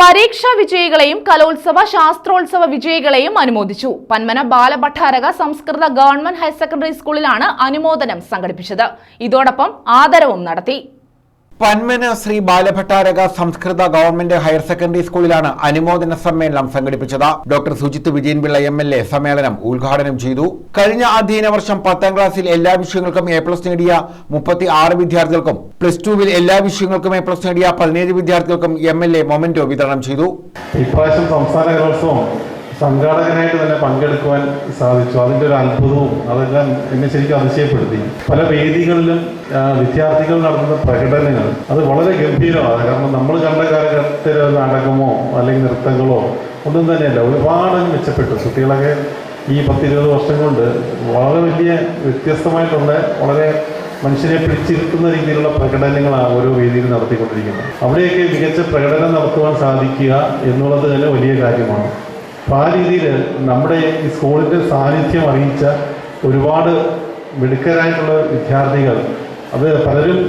പരീക്ഷാ വിജയികളെയും കലോത്സവ ശാസ്ത്രോത്സവ വിജയികളെയും അനുമോദിച്ചു. പന്മന ബാലഭട്ടാരക സംസ്കൃത ഗവൺമെന്റ് ഹയർ സെക്കൻഡറി സ്കൂളിലാണ് അനുമോദനം സംഘടിപ്പിച്ചത്. ഇതോടൊപ്പം ആദരവും നടത്തി. പന്മന ശ്രീ ബാലഭട്ടാരക സംസ്കൃത ഗവൺമെന്റ് ഹയർ സെക്കൻഡറി സ്കൂളിലാണ് അനുമോദന സമ്മേളനം സംഘടിപ്പിച്ചത്. Doctor Sujith Vijayanpillai M L A സമ്മേളനം ഉദ്ഘാടനം ചെയ്തു. കഴിഞ്ഞ അധ്യയന വർഷം പത്താം ക്ലാസ്സിൽ എല്ലാ വിഷയങ്ങൾക്കും എ പ്ലസ് നേടിയ മുപ്പത്തി ആറ് വിദ്യാർത്ഥികൾക്കും പ്ലസ് ടുവിൽ എല്ലാ വിഷയങ്ങൾക്കും എ പ്ലസ് നേടിയ പതിനേഴ് വിദ്യാർത്ഥികൾക്കും എം എൽ എ മൊമെന്റോ വിതരണം ചെയ്തു. ഇപ്രാവശ്യം സംസ്ഥാന കലോത്സവം സംഘാടകനായിട്ട് തന്നെ പങ്കെടുക്കുവാൻ സാധിച്ചു. അതിന്റെ ഒരു അത്ഭുതവും അതെല്ലാം എന്നെ ശരിക്കും അതിശയപ്പെടുത്തി. പല വേദികളിലും വിദ്യാർത്ഥികൾ നടത്തുന്ന പ്രകടനങ്ങൾ അത് വളരെ ഗംഭീരമാണ്. കാരണം നമ്മൾ കണ്ട കാലഘട്ടത്തിൽ നാടകമോ അല്ലെങ്കിൽ നൃത്തങ്ങളോ ഒന്നും തന്നെയല്ല. ഒരുപാട് മെച്ചപ്പെട്ടു. കുട്ടികളൊക്കെ ഈ പത്തിരുപത് വർഷം കൊണ്ട് വളരെ വലിയ വ്യത്യസ്തമായിട്ടുള്ള വളരെ മനുഷ്യരെ പിടിച്ചിരുത്തുന്ന രീതിയിലുള്ള പ്രകടനങ്ങളാണ് ഓരോ വേദിയിൽ നടത്തിക്കൊണ്ടിരിക്കുന്നത്. അവിടെയൊക്കെ മികച്ച പ്രകടനം നടത്തുവാൻ സാധിക്കുക എന്നുള്ളത് തന്നെ വലിയ കാര്യമാണ്. അപ്പോൾ ആ രീതിയിൽ നമ്മുടെ ഈ സ്കൂളിന്റെ സാന്നിധ്യം അറിയിച്ച ഒരുപാട് മിടുക്കരായിട്ടുള്ള വിദ്യാർത്ഥികൾ അത് പലരും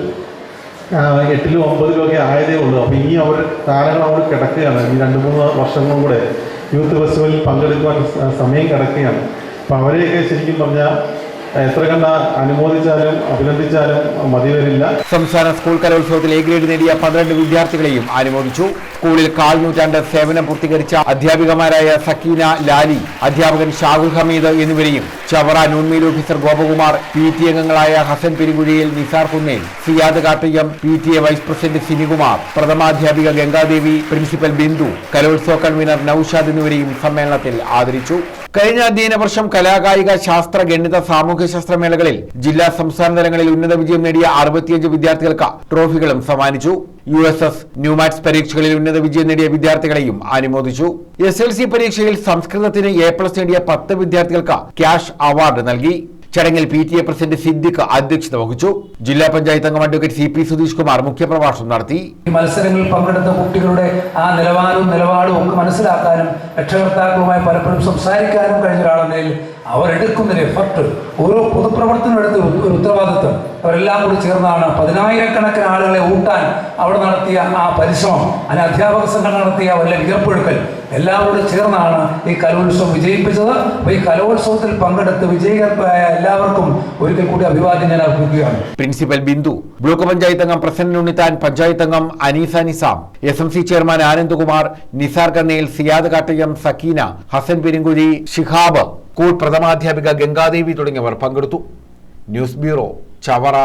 എട്ടിലും ഒമ്പതിലും ഒക്കെ ആയതേ ഉള്ളൂ. അപ്പോൾ ഇനി അവർ കാലങ്ങൾ അവിടെ കിടക്കുകയാണ്. ഈ രണ്ട് മൂന്ന് വർഷങ്ങളും കൂടെ യൂത്ത് ഫെസ്റ്റിവലിൽ പങ്കെടുക്കുവാൻ സമയം കിടക്കുകയാണ്. അപ്പോൾ അവരെയൊക്കെ ശരിക്കും പറഞ്ഞാൽ എത്ര കണ്ട അനുമോദിച്ചാലും അഭിനന്ദിച്ചാലും മതി വരില്ല സംസ്ഥാന സ്കൂൾ കലോത്സവത്തിൽ എ ഗ്രേഡ് നേടിയ പന്ത്രണ്ട് വിദ്യാർത്ഥികളെയും അനുമോദിച്ചു. സ്കൂളിൽ കാൽ നൂറ്റാണ്ട് സേവനം പൂർത്തീകരിച്ച അധ്യാപികമാരായ സക്കീന ലാലി അധ്യാപകൻ ഷാഹുൽ ഹമീദ് എന്നിവരെയും Chavara noon meal officer Gopakumar P T അംഗങ്ങളായ Hasan Perukuzhiyil Nizar Kunnel Siyad Kattiyam P T A vice president Sinikumar പ്രഥമാധ്യാപിക Gangadevi principal Bindu കലോത്സവ കൺവീനർ നൌഷാദ് എന്നിവരെയും സമ്മേളനത്തിൽ ആദരിച്ചു. കഴിഞ്ഞ അധ്യയന വർഷം കലാകായിക ശാസ്ത്ര ഗണിത സാമൂഹ്യ ശാസ്ത്ര മേളകളിൽ ജില്ലാ സംസ്ഥാന തലങ്ങളിൽ ഉന്നത വിജയം നേടിയ അറുപത്തിയഞ്ച് വിദ്യാർത്ഥികൾക്ക് ട്രോഫികളും സമ്മാനിച്ചു. യു എസ് എസ് ന്യൂമാറ്റ്സ് പരീക്ഷകളിൽ ഉന്നത വിജയം നേടിയ വിദ്യാർത്ഥികളെയും അനുമോദിച്ചു. എസ് എൽ സി പരീക്ഷയിൽ സംസ്കൃതത്തിന് എ പ്ലസ് നേടിയ പത്ത് വിദ്യാർത്ഥികൾക്ക് ക്യാഷ് അവാർഡ് നൽകി. ചടങ്ങിൽ P T A president Siddique അധ്യക്ഷത വഹിച്ചു. ജില്ലാ പഞ്ചായത്ത് അംഗം advocate C P Sudheesh Kumar മുഖ്യപ്രഭാഷണം നടത്തി. മത്സരങ്ങളിൽ പങ്കെടുത്ത കുട്ടികളുടെ ആ നിലവാരവും നിലപാടും ഒക്കെ മനസ്സിലാക്കാനും രക്ഷകർത്താക്കളുമായി പലപ്പോഴും സംസാരിക്കാനും കഴിഞ്ഞ ഒരാളെന്ന നിലയിൽ അവരെടുക്കുന്ന ഒരു എഫർട്ട് ഓരോ പൊതുപ്രവർത്തനം എടുത്ത ഒരു ഉത്തരവാദിത്വം. അവരെല്ലാം കൂടി ചേർന്നാണ് പതിനായിരക്കണക്കിന് ആളുകളെ ഊട്ടാൻ അവിടെ നടത്തിയ ആ പരിശ്രമം. അതിന് അധ്യാപക സംഘടന നടത്തിയ വലിയ വിയർപ്പൊഴുക്കൽ എല്ലാം കൂടി ചേർന്നാണ് ഈ കലോത്സവം വിജയിപ്പിച്ചത്. അപ്പോൾ ഈ കലോത്സവത്തിൽ പങ്കെടുത്ത് വിജയികരായ എല്ലാവർക്കും ഒരിക്കൽ കൂടി അഭിവാദ്യം ഞാൻ അർപ്പിക്കുകയാണ്. പ്രിൻസിപ്പൽ ബിന്ദു ബ്ലോക്ക് പഞ്ചായത്ത് അംഗം പ്രസന്നൻ ഉണ്ണിത്താൻ പഞ്ചായത്ത് അംഗം Aneesa Nisam S M C chairman Anandkumar Nisar Kannayil Siyad Kattayam Sakeena Hasan Perunkuzhi Shihab. School പ്രഥമാധ്യാപിക Gangadevi തുടങ്ങിയവർ പങ്കെടുത്തു. News bureau Chavara.